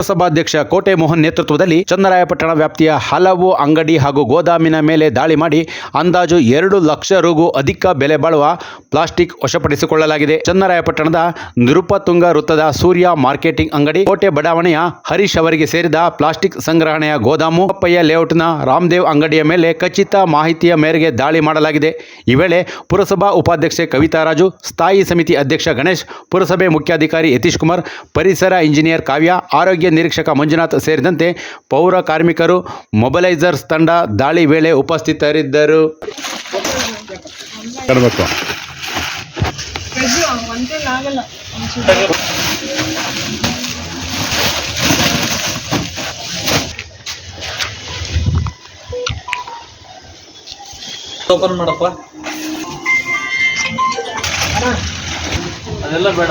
ಪುರಸಭಾಧ್ಯಕ್ಷ ಕೋಟೆ ಮೋಹನ್ ನೇತೃತ್ವದಲ್ಲಿ ಚನ್ನರಾಯಪಟ್ಟಣ ವ್ಯಾಪ್ತಿಯ ಹಲವು ಅಂಗಡಿ ಹಾಗೂ ಗೋದಾಮಿನ ಮೇಲೆ ದಾಳಿ ಮಾಡಿ ಅಂದಾಜು ಎರಡು ಲಕ್ಷ ರುಗೂ ಅಧಿಕ ಬೆಲೆ ಬಾಳುವ ಪ್ಲಾಸ್ಟಿಕ್ ವಶಪಡಿಸಿಕೊಳ್ಳಲಾಗಿದೆ. ಚನ್ನರಾಯಪಟ್ಟಣದ ನಿರುಪತುಂಗ ವೃತ್ತದ ಸೂರ್ಯ ಮಾರ್ಕೆಟಿಂಗ್ ಅಂಗಡಿ ಕೋಟೆ ಬಡಾವಣೆಯ ಹರೀಶ್ ಅವರಿಗೆ ಸೇರಿದ ಪ್ಲಾಸ್ಟಿಕ್ ಸಂಗ್ರಹಣೆಯ ಗೋದಾಮು ಅಪ್ಪಯ್ಯ ಲೇಔಟ್ನ ರಾಮದೇವ್ ಅಂಗಡಿಯ ಮೇಲೆ ಖಚಿತ ಮಾಹಿತಿಯ ಮೇರೆಗೆ ದಾಳಿ ಮಾಡಲಾಗಿದೆ. ಈ ವೇಳೆ ಪುರಸಭಾ ಉಪಾಧ್ಯಕ್ಷೆ ಕವಿತಾ ರಾಜು ಸ್ಥಾಯಿ ಸಮಿತಿ ಅಧ್ಯಕ್ಷ ಗಣೇಶ್, ಪುರಸಭೆ ಮುಖ್ಯಾಧಿಕಾರಿ ಯತೀಶ್ ಕುಮಾರ್ ಪರಿಸರ ಇಂಜಿನಿಯರ್ ಕಾವ್ಯ, ಆರೋಗ್ಯ ನಿರೀಕ್ಷಕ ಮಂಜುನಾಥ್ ಸೇರಿದಂತೆ ಪೌರ ಕಾರ್ಮಿಕರು ಮೊಬಲೈಸರ್ಸ್ ತಂಡ ದಾಳಿ ವೇಳೆ ಉಪಸ್ಥಿತರಿದ್ದರು. ಓಪನ್ ಮಾಡಪ್ಪ. ಅದೆಲ್ಲ ಬೇಡ.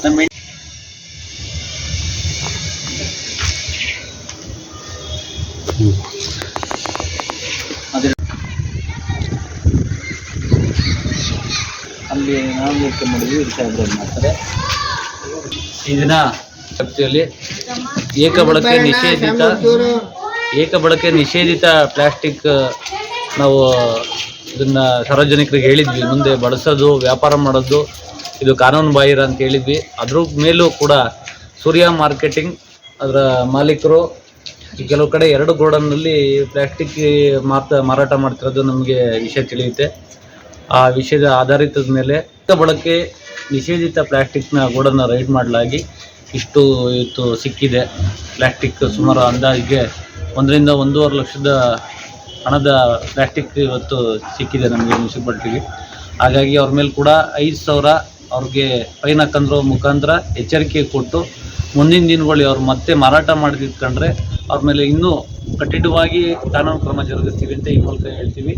ಮಾಡ್ಕೊಂಡಿದ್ದಾರೆ ಅಲ್ಲಿ ನಾವು ನೃತ್ಯ ಮಾಡಿದ್ವಿ ಇಲ್ಲಿ ಸಾಹೇಬ್ರು ಮಾಡ್ತಾರೆ. ಈ ದಿನ ಶಕ್ತಿಯಲ್ಲಿ ಏಕ ಬಳಕೆ ನಿಷೇಧಿತ ಏಕ ಬಳಕೆ ನಿಷೇಧಿತ ಪ್ಲಾಸ್ಟಿಕ್ ನಾವು ಇದನ್ನ ಸಾರ್ವಜನಿಕರಿಗೆ ಹೇಳಿದ್ವಿ. ಮುಂದೆ ಬಳಸೋದು, ವ್ಯಾಪಾರ ಮಾಡೋದು, ಇದು ಕಾನೂನು ಬಾಹಿರ ಅಂತ ಹೇಳಿದ್ವಿ. ಅದ್ರ ಮೇಲೂ ಕೂಡ ಸೂರ್ಯ ಮಾರ್ಕೆಟಿಂಗ್ ಅದರ ಮಾಲೀಕರು ಕೆಲವು ಕಡೆ ಎರಡು ಗೋಡನ್ನಲ್ಲಿ ಪ್ಲಾಸ್ಟಿಕ್ ಮಾತ ಮಾರಾಟ ಮಾಡ್ತಿರೋದು ನಮಗೆ ವಿಷಯ ತಿಳಿಯುತ್ತೆ. ಆ ವಿಷಯದ ಆಧಾರಿತದ ಮೇಲೆ ಬಳಕೆ ನಿಷೇಧಿತ ಪ್ಲಾಸ್ಟಿಕ್ನ ಗೋಡನ್ನು ರೈಡ್ ಮಾಡಲಾಗಿ ಇಷ್ಟು ಇತ್ತು, ಸಿಕ್ಕಿದೆ. ಪ್ಲಾಸ್ಟಿಕ್ ಸುಮಾರು ಅಂದಾಜಿಗೆ ಒಂದರಿಂದ ಒಂದೂವರೆ ಲಕ್ಷದ ಹಣದ ಪ್ಲಾಸ್ಟಿಕ್ ಇವತ್ತು ಸಿಕ್ಕಿದೆ ನಮಗೆ ಮುನ್ಸಿಪಾಲ್ಟಿಗೆ ಹಾಗಾಗಿ ಅವ್ರ ಮೇಲೆ ಕೂಡ ಐದು ಸಾವಿರ ಅವ್ರಿಗೆ ಫೈನ್ ಹಾಕಂದ್ರ ಮುಖಾಂತರ ಎಚ್ಚರಿಕೆ ಕೊಟ್ಟು ಮುಂದಿನ ದಿನಗಳು ಅವ್ರು ಮತ್ತೆ ಮಾರಾಟ ಮಾಡಿದ್ಕೊಂಡ್ರೆ ಅವ್ರ ಮೇಲೆ ಇನ್ನೂ ಕಠಿಣವಾಗಿ ಕಾನೂನು ಕ್ರಮ ಜರುಗಿಸ್ತೀವಿ ಅಂತ ಈ ಮೂಲಕ ಹೇಳ್ತೀವಿ.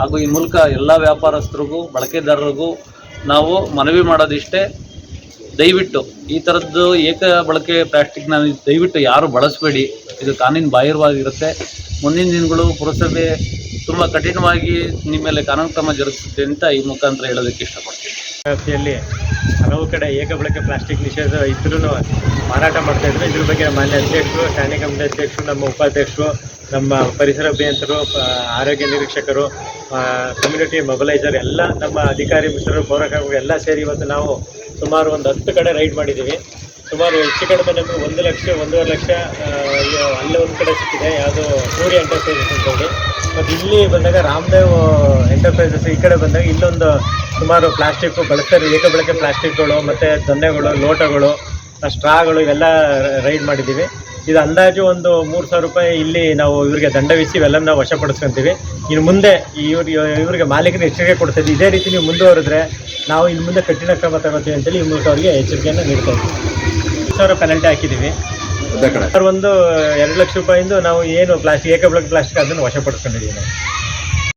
ಹಾಗೂ ಈ ಮೂಲಕ ಎಲ್ಲ ವ್ಯಾಪಾರಸ್ಥರಿಗೂ, ಬಳಕೆದಾರರಿಗೂ ನಾವು ಮನವಿ ಮಾಡೋದಿಷ್ಟೇ. ದಯವಿಟ್ಟು ಈ ಥರದ್ದು ಏಕ ಬಳಕೆ ಪ್ಲಾಸ್ಟಿಕ್ನ ದಯವಿಟ್ಟು ಯಾರು ಬಳಸಬೇಡಿ. ಇದು ಕಾನೂನು ಬಾಹಿರವಾಗಿರುತ್ತೆ. ಮುಂದಿನ ದಿನಗಳು ಪುರಸಭೆ ತುಂಬ ಕಠಿಣವಾಗಿ ನಿಮ್ಮ ಮೇಲೆ ಕಾನೂನು ಕ್ರಮ ಜರುಗಿಸುತ್ತೆ ಅಂತ ಈ ಮುಖಾಂತರ ಹೇಳೋದಕ್ಕೆ ಇಷ್ಟಪಡ್ತೀನಿ. ವ್ಯಾಪ್ತಿಯಲ್ಲಿ ಹಲವು ಕಡೆ ಏಕ ಬಳಕೆ ಪ್ಲಾಸ್ಟಿಕ್ ನಿಷೇಧ ಇದ್ರೂ ಮಾರಾಟ ಮಾಡ್ತಾ ಇದ್ರು. ಇದ್ರ ಬಗ್ಗೆ ಮಾನ್ಯ ಅಧ್ಯಕ್ಷರು, ಸ್ಥಾನಿಕ ಕಮಿಟಿ ಅಧ್ಯಕ್ಷರು, ನಮ್ಮ ಉಪಾಧ್ಯಕ್ಷರು, ನಮ್ಮ ಪರಿಸರ ಅಭಿಯಂತರು ಆರೋಗ್ಯ ನಿರೀಕ್ಷಕರು ಕಮ್ಯುನಿಟಿ ಮೊಬಲೈಸರ್ ಎಲ್ಲ ನಮ್ಮ ಅಧಿಕಾರಿ ಮಿತ್ರರು, ಪೌರಕಾರ್ಮಿಕರು ಎಲ್ಲ ಸೇರಿ ಇವತ್ತು ನಾವು ಸುಮಾರು ಒಂದು ಹತ್ತು ಕಡೆ ರೈಡ್ ಮಾಡಿದ್ದೀವಿ. ಸುಮಾರು ಹೆಚ್ಚು ಕಡಿಮೆ ನಮಗೆ ಒಂದು ಲಕ್ಷ, ಒಂದೂವರೆ ಲಕ್ಷ ಅಲ್ಲೇ ಒಂದು ಕಡೆ ಸಿಕ್ಕಿದೆ. ಯಾವುದು ಸೂರ್ಯ ಎಂಟರ್ಪ್ರೈಸಸ್ ಅಂತ ಹೇಳಿ. ಮತ್ತು ಇಲ್ಲಿ ಬಂದಾಗ ರಾಮದೇವ್ ಎಂಟರ್ಪ್ರೈಸಸ್ ಈ ಕಡೆ ಬಂದಾಗ ಇಲ್ಲೊಂದು ಸುಮಾರು ಪ್ಲಾಸ್ಟಿಕ್ ಬಳಸ್ತಾರೆ. ಏಕ ಬಳಕೆ ಪ್ಲಾಸ್ಟಿಕ್ಗಳು, ಮತ್ತು ದೊನ್ನೆಗಳು ಲೋಟಗಳು ಸ್ಟ್ರಾಗಳು ಇವೆಲ್ಲ ರೈಡ್ ಮಾಡಿದ್ದೀವಿ. ಇದು ಅಂದಾಜು ಒಂದು ಮೂರು ಸಾವಿರ ರೂಪಾಯಿ ಇಲ್ಲಿ ನಾವು ಇವರಿಗೆ ದಂಡ ವಿಸಿ ಇವೆಲ್ಲ ನಾವು ವಶಪಡಿಸ್ಕೊಂತೀವಿ. ಇನ್ನು ಮುಂದೆ ಇವ್ರಿಗೆ ಇವರಿಗೆ ಮಾಲೀಕರಿಗೆ ಎಚ್ಚರಿಕೆ ಕೊಡ್ತೀವಿ ಇದೇ ರೀತಿ ನೀವು ಮುಂದುವರೆದ್ರೆ ನಾವು ಇನ್ನು ಮುಂದೆ ಕಠಿಣ ಕ್ರಮ ತಗೋತೀವಿ ಅಂತೇಳಿ ಈ ಮೂಲಕ ಅವರಿಗೆ ಎಚ್ಚರಿಕೆಯನ್ನು ನೀಡ್ತಾ ಇದ್ದೀವಿ. ಸಾವಿರ ಪೆನಲ್ಟಿ ಹಾಕಿದ್ದೀವಿ. ಸರ್ ಒಂದು ಎರಡು ಲಕ್ಷ ರೂಪಾಯಿಂದ ನಾವು ಏನು ಪ್ಲಾಸ್ಟಿಕ್ ಏಕ ಬ್ಲಾಕ್ ಪ್ಲಾಸ್ಟಿಕ್ ಅದನ್ನು ವಶಪಡಿಸ್ಕೊಂಡಿದ್ದೀವಿ ನಾವು.